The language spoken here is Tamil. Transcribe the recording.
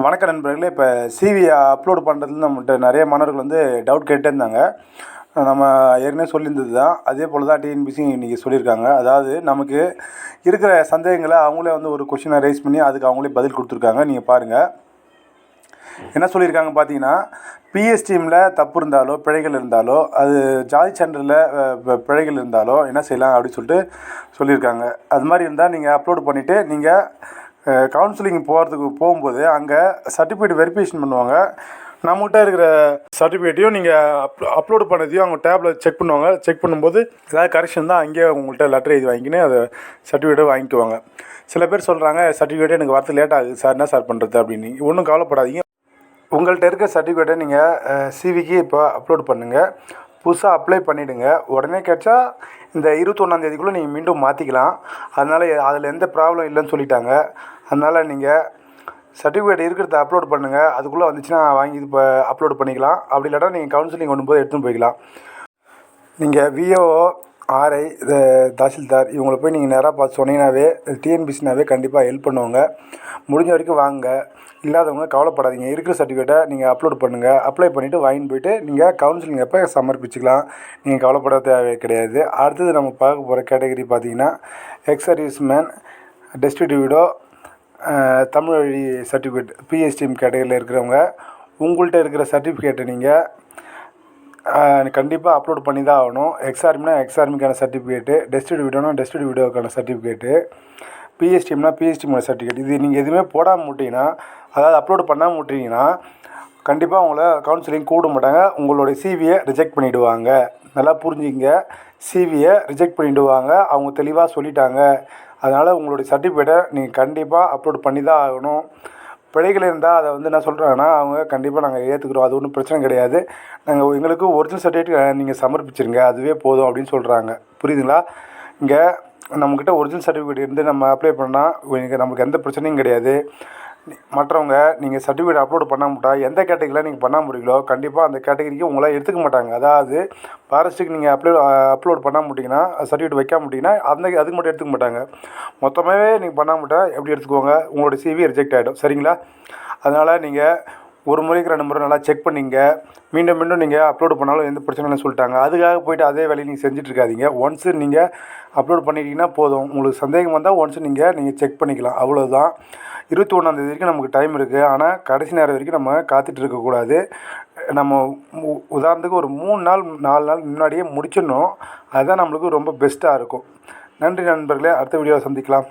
வணக்கம் நண்பர்களே. இப்போ சிவி அப்லோடு பண்ணுறதுல நம்மகிட்ட நிறைய மாணவர்கள் வந்து டவுட் கேட்டே இருந்தாங்க நம்ம ஏற்கனவே சொல்லியிருந்தது தான் அதே போல் தான் டிஎன்பிசி இன்றைக்கி சொல்லியிருக்காங்க. அதாவது நமக்கு இருக்கிற சந்தேகங்களை அவங்களே வந்து ஒரு கொஷினை ரைஸ் பண்ணி அதுக்கு அவங்களே பதில் கொடுத்துருக்காங்க. நீங்கள் பாருங்கள் என்ன சொல்லியிருக்காங்க பார்த்தீங்கன்னா பிஎஸ் டீமில் தப்பு இருந்தாலோ பிழைகள் இருந்தாலோ அது ஜாதி சான்றில் பிழைகள் இருந்தாலோ என்ன செய்யலாம் அப்படின்னு சொல்லிட்டு சொல்லியிருக்காங்க. அது மாதிரி இருந்தால் நீங்கள் அப்லோடு பண்ணிவிட்டு நீங்கள் கவுன்சிலிங் போகிறதுக்கு போகும்போது அங்கே சர்டிஃபிகேட் வெரிஃபிகேஷன் பண்ணுவாங்க. நம்மகிட்ட இருக்கிற சர்டிஃபிகேட்டையும் நீங்கள் அப் அப்லோடு பண்ணதையும் அவங்க டேப்பில் செக் பண்ணுவாங்க. செக் பண்ணும்போது ஏதாவது கரெக்ஷன் தான் அங்கேயே உங்கள்கிட்ட லெட்டர் எழுதி வாங்கிக்கின்னு அதை சர்டிஃபிகேட்டை வாங்கிக்குவாங்க. சில பேர் சொல்கிறாங்க சர்டிஃபிகேட்டே எனக்கு வரது லேட் ஆகுது. சார் என்ன சார் பண்ணுறது அப்படின்னு. ஒன்றும் கவலைப்படாதீங்க. உங்கள்கிட்ட இருக்க சர்டிஃபிகேட்டை நீங்கள் சிவிக்கு இப்போ அப்லோட் பண்ணுங்கள் புதுசாக அப்ளை பண்ணிவிடுங்க உடனே கிடச்சா இந்த இருபத்தொன்னாந்தேதிக்குள்ளே நீங்கள் மீண்டும் மாற்றிக்கலாம் அதனால் அதில் எந்த ப்ராப்ளம் இல்லைன்னு சொல்லிட்டாங்க. அதனால் நீங்கள் சர்டிஃபிகேட் இருக்கிறத அப்லோட் பண்ணுங்கள் அதுக்குள்ளே வந்துச்சுன்னா வாங்கி இப்போ அப்லோட் பண்ணிக்கலாம். அப்படி இல்லாட்டா நீங்கள் கவுன்சிலிங் கொண்டு போய் எடுத்துன்னு போய்க்கலாம். நீங்கள் விஓ ஆர்ஐ இது தாசில்தார் இவங்கள போய் நீங்கள் நேராக பார்த்து சொன்னீங்கன்னாவே டிஎன்பிசினாவே கண்டிப்பாக ஹெல்ப் பண்ணுவாங்க. முடிஞ்ச வரைக்கும் வாங்க. இல்லாதவங்க கவலைப்படாதீங்க. இருக்கிற சர்டிஃபிகேட்டை நீங்கள் அப்லோட் பண்ணுங்கள் அப்ளை பண்ணிவிட்டு வாங்கிட்டு போயிட்டு நீங்கள் கவுன்சிலிங் அப்போ சமர்ப்பிச்சுக்கலாம். நீங்கள் கவலைப்பட தேவை கிடையாது. அடுத்தது நம்ம பார்க்க போகிற கேட்டகரி பார்த்தீங்கன்னா எக்ஸ் சர்வீஸ் மேன் டிஸ்ட்ரிபியூட்டோ தமிழ் வழி சர்டிஃபிகேட் பிஎஸ்டிஎம் கேட்டகரியில் இருக்கிறவங்க உங்கள்கிட்ட இருக்கிற சர்டிஃபிகேட்டை நீங்கள் கண்டிப்பாக அப்லோட் பண்ணி தான் ஆகணும். எக்ஸ்ஆர்மினா எக்ஸ்ஆர்மிக்கான சர்டிஃபிகேட்டு டெஸ்டட் வீடியோனா டெஸ்டட் வீடியோக்கான சர்டிஃபிகேட்டு பிஎஸ்டிம்னா பிஎஸ்டிஎம்மோட சர்டிஃபிகேட் இது நீங்கள் எதுவுமே போடாமல் விட்டிங்கன்னா அதாவது அப்லோட் பண்ணாமல் விட்டிங்கன்னா கண்டிப்பாக உங்களை கவுன்சிலிங் கூட மாட்டாங்க. உங்களுடைய சிவியை ரிஜெக்ட் பண்ணிவிடுவாங்க நல்லா புரிஞ்சுங்க சிவியை ரிஜெக்ட் பண்ணிவிடுவாங்க அவங்க தெளிவாக சொல்லிட்டாங்க. அதனால் உங்களுடைய சர்டிஃபிகேட்டை நீங்கள் கண்டிப்பாக அப்லோட் பண்ணி தான் ஆகணும். பிழைகள் இருந்தால் அதை வந்து என்ன சொல்கிறாங்கன்னா அவங்க கண்டிப்பாக நாங்கள் ஏற்றுக்குறோம் அது ஒன்றும் பிரச்சனை கிடையாது. நாங்கள் எங்களுக்கு ஒரிஜினல் சர்டிஃபிகேட் நீங்கள் சமர்ப்பிச்சிருங்க. அதுவே போதும் அப்படின்னு சொல்கிறாங்க புரியுதுங்களா? இங்கே நம்மக்கிட்ட ஒரிஜினல் சர்டிஃபிகேட் இருந்து நம்ம அப்ளை பண்ணால் நமக்கு எந்த பிரச்சனையும் கிடையாது. மற்றவங்க நீங்கள் சர்டிஃபிகேட் அப்லோடு பண்ணாமட்டா எந்த கேட்டகரியில் நீங்கள் பண்ண முடியலோ கண்டிப்பாக அந்த கேட்டகரிக்கு உங்களை எடுத்துக்க மாட்டாங்க. அதாவது ஃபாரஸ்ட்டுக்கு நீங்கள் அப்லோ அப்லோட் பண்ண முட்டிங்கன்னா சர்டிஃபிகேட் வைக்க மாட்டிங்கன்னா அந்த அதுக்கு மட்டும் எடுத்துக்க மாட்டாங்க. மொத்தமாகவே நீங்கள் பண்ண எப்படி எடுத்துக்கோங்க? உங்களோட சிவி ரிஜெக்ட் ஆகிடும் சரிங்களா? அதனால் நீங்கள் ஒரு முறைக்கு ரெண்டு முறை நல்லா செக் பண்ணிங்க. மீண்டும் மீண்டும் நீங்கள் அப்லோடு பண்ணாலும் எந்த பிரச்சனையும் சொல்லிட்டாங்க. அதுக்காக போய்ட்டு அதே வேலையை நீங்கள் செஞ்சுட்ருக்காதீங்க ஒன்ஸ் ஒன்ஸு நீங்கள் அப்லோட் பண்ணிட்டீங்கன்னா போதும். உங்களுக்கு சந்தேகம் வந்தால் ஒன்ஸு நீங்கள் நீங்கள் செக் பண்ணிக்கலாம். அவ்வளோதான் இருபத்தி ஒன்றாந்தேதி வரைக்கும் நமக்கு டைம் இருக்குது ஆனால் கடைசி நேரம் வரைக்கும் நம்ம காத்துட்டு இருக்கக்கூடாது நம்ம உதாரணத்துக்கு ஒரு மூணு நாள் நாலு நாள் முன்னாடியே முடிச்சிடணும். அதுதான் நம்மளுக்கு ரொம்ப பெஸ்ட்டாக இருக்கும். நன்றி நண்பர்களே. அடுத்த வீடியோவை சந்திக்கலாம்.